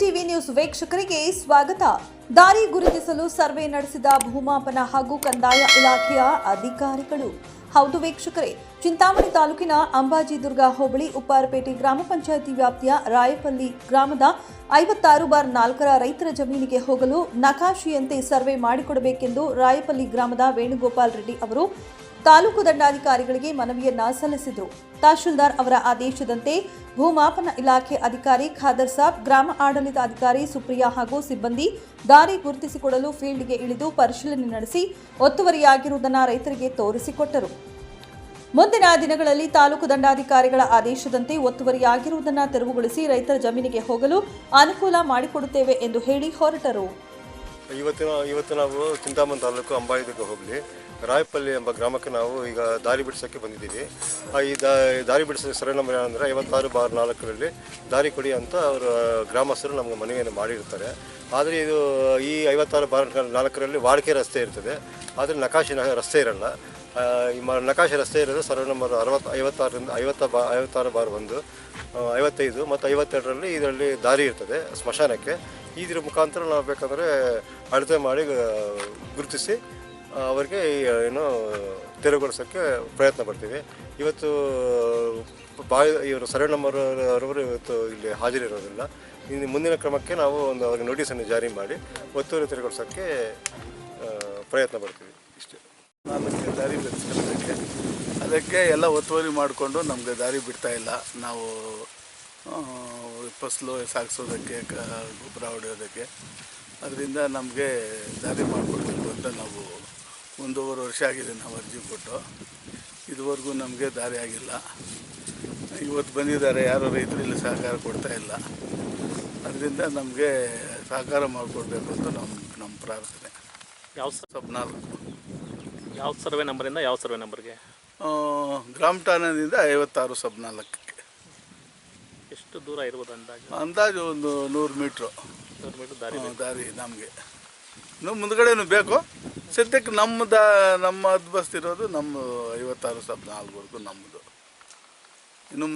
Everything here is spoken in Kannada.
ಟಿವಿ ನ್ಯೂಸ್ ವೀಕ್ಷಕರಿಗೆ ಸ್ವಾಗತ. ದಾರಿ ಗುರುತಿಸಲು ಸರ್ವೆ ನಡೆಸಿದ ಭೂಮಾಪನ ಹಾಗೂ ಕಂದಾಯ ಇಲಾಖೆಯ ಅಧಿಕಾರಿಗಳು. ಹೌದು ವೀಕ್ಷಕರೇ, ಚಿಂತಾಮಣಿ ತಾಲೂಕಿನ ಅಂಬಾಜಿದುರ್ಗ ಹೋಬಳಿ ಉಪ್ಪಾರಪೇಟೆ ಗ್ರಾಮ ಪಂಚಾಯಿತಿ ವ್ಯಾಪ್ತಿಯ ರಾಯಪಲ್ಲಿ ಗ್ರಾಮದ ಐವತ್ತಾರು ಬಾರ್ ನಾಲ್ಕರ ರೈತರ ಜಮೀನಿಗೆ ಹೋಗಲು ನಕಾಶಿಯಂತೆ ಸರ್ವೆ ಮಾಡಿಕೊಡಬೇಕೆಂದು ರಾಯಪಲ್ಲಿ ಗ್ರಾಮದ ವೇಣುಗೋಪಾಲ್ ರೆಡ್ಡಿ ಅವರು ತಾಲೂಕು ದಂಡಾಧಿಕಾರಿಗಳಿಗೆ ಮನವಿಯನ್ನ ಸಲ್ಲಿಸಿದರು. ತಹಶೀಲ್ದಾರ್ ಅವರ ಆದೇಶದಂತೆ ಭೂಮಾಪನ ಇಲಾಖೆ ಅಧಿಕಾರಿ ಖಾದರ್ ಸಾಬ್, ಗ್ರಾಮ ಆಡಳಿತ ಅಧಿಕಾರಿ ಸುಪ್ರಿಯಾ ಹಾಗೂ ಸಿಬ್ಬಂದಿ ದಾರಿ ಗುರುತಿಸಿಕೊಡಲು ಫೀಲ್ಡ್ಗೆ ಇಳಿದು ಪರಿಶೀಲನೆ ನಡೆಸಿ ಒತ್ತುವರಿಯಾಗಿರುವುದನ್ನು ರೈತರಿಗೆ ತೋರಿಸಿಕೊಟ್ಟರು. ಮುಂದಿನ ದಿನಗಳಲ್ಲಿ ತಾಲೂಕು ದಂಡಾಧಿಕಾರಿಗಳ ಆದೇಶದಂತೆ ಒತ್ತುವರಿಯಾಗಿರುವುದನ್ನು ತೆರವುಗೊಳಿಸಿ ರೈತರ ಜಮೀನಿಗೆ ಹೋಗಲು ಅನುಕೂಲ ಮಾಡಿಕೊಡುತ್ತೇವೆ ಎಂದು ಹೇಳಿ ಹೊರಟರು. ಇವತ್ತಿನ ಇವತ್ತು ನಾವು ಚಿಂತಾಮನ್ ತಾಲೂಕು ಅಂಬಾಯಿದುರ್ಗ ಹೋಗಲಿ. ರಾಯಪಲ್ಲಿ ಎಂಬ ಗ್ರಾಮಕ್ಕೆ ನಾವು ಈಗ ದಾರಿ ಬಿಡಿಸೋಕ್ಕೆ ಬಂದಿದ್ದೀವಿ. ಈ ದಾರಿ ಬಿಡಿಸೋ ಸರಿ ನಂಬರ್ ಏನಂದರೆ ಐವತ್ತಾರು ಬಾರ್ ನಾಲ್ಕರಲ್ಲಿ ದಾರಿ ಕೊಡಿ ಅಂತ ಅವರು ಗ್ರಾಮಸ್ಥರು ನಮಗೆ ಮನವಿಯನ್ನು ಮಾಡಿರ್ತಾರೆ. ಆದರೆ ಇದು, ಈ ಐವತ್ತಾರು ಬಾರ್ ನಾಲ್ಕರಲ್ಲಿ ವಾಡಿಕೆ ರಸ್ತೆ ಇರ್ತದೆ. ಆದರೆ ನಕಾಶೆ ರಸ್ತೆ ಇರಲ್ಲ. ಈ ಮ, ನಕಾಶೆ ರಸ್ತೆ ಇರೋದು ಸರ್ವೆ ನಂಬರ್ ಅರವತ್ತು ಐವತ್ತಾರರಿಂದ, ಐವತ್ತ ಬಾ, ಐವತ್ತಾರು ಬಾರ್ ಒಂದು ಐವತ್ತೈದು ಮತ್ತು ಐವತ್ತೆರಡರಲ್ಲಿ ಇದರಲ್ಲಿ ದಾರಿ ಇರ್ತದೆ ಸ್ಮಶಾನಕ್ಕೆ. ಇದ್ರ ಮುಖಾಂತರ ನಾವು ಬೇಕಾದರೆ ಅಳತೆ ಮಾಡಿ ಗುರುತಿಸಿ ಅವರಿಗೆ ಏನು, ತೆರವುಗೊಳಿಸೋಕ್ಕೆ ಪ್ರಯತ್ನ ಪಡ್ತೀವಿ. ಇವತ್ತು ಬಾಯಿ, ಇವರು ನಂಬರ್ ಅವರು ಇವತ್ತು ಇಲ್ಲಿ ಹಾಜರಿರೋದಿಲ್ಲ. ಇನ್ನು ಮುಂದಿನ ಕ್ರಮಕ್ಕೆ ನಾವು ಒಂದು ಅವ್ರಿಗೆ ನೋಟಿಸನ್ನು ಜಾರಿ ಮಾಡಿ ಒತ್ತುವರಿ ತೆರವುಗೊಳಿಸೋಕ್ಕೆ ಪ್ರಯತ್ನ ಪಡ್ತೀವಿ. ಇಷ್ಟೇ. ನಮಗೆ ದಾರಿ ಬೆಳೆಸ್ಕೊಳ್ಳೋದಕ್ಕೆ ಅದಕ್ಕೆ ಎಲ್ಲ ಒತ್ತುವರಿ ಮಾಡಿಕೊಂಡು ನಮಗೆ ದಾರಿ ಬಿಡ್ತಾ ಇಲ್ಲ. ನಾವು ಫಸಲು ಸಾಗಿಸೋದಕ್ಕೆ ಕ ಗೊಬ್ಬರ ಹೊಡೆಯೋದಕ್ಕೆ. ಅದರಿಂದ ನಮಗೆ ದಾರಿ ಮಾಡಿಕೊಡ್ಬೇಕು ಅಂತ ನಾವು ಒಂದೂವರೆ ವರ್ಷ ಆಗಿದೆ ನಾವು ಅರ್ಜಿ ಕೊಟ್ಟು. ಇದುವರೆಗೂ ನಮಗೆ ದಾರಿ ಆಗಿಲ್ಲ. ಇವತ್ತು ಬಂದಿದ್ದಾರೆ ಯಾರೋ ರೈತರು ಇಲ್ಲಿ ಸಹಕಾರ ಕೊಡ್ತಾ ಇಲ್ಲ. ಅದರಿಂದ ನಮಗೆ ಸಹಕಾರ ಮಾಡಿಕೊಡ್ಬೇಕು ಅಂತ ನಮ್ಮ ನಮ್ಮ ಪ್ರಾರ್ಥನೆ. ಯಾವ ನಾಲ್ಕು ಯಾವ ಸರ್ವೆ ನಂಬರಿಂದ ಯಾವ ಸರ್ವೆ ನಂಬರ್ಗೆ? ಗ್ರಾಮ ಠಾಣದಿಂದ ಐವತ್ತಾರು ಸಬ್ ನಾಲ್ಕಕ್ಕೆ ಎಷ್ಟು ದೂರ ಇರ್ಬೋದು ಅಂದಾಜು? ಅಂದಾಜು ಒಂದು ನೂರು ಮೀಟ್ರು. ನೂರು ಮೀಟ್ರ್ ದಾರಿ ದಾರಿ ನಮಗೆ. ಇನ್ನು ಮುಂದ್ಗಡೆನೂ ಬೇಕು. ಸದ್ಯಕ್ಕೆ ನಮ್ಮ ದಾ ನಮ್ಮ ಹದ್ದು ಬಸ್ ಇರೋದು ನಮ್ಮ ಐವತ್ತಾರು ಸಬ್ ನಾಲ್ಕು ನಮ್ಮದು ಇನ್ನು ಮುಂದೆ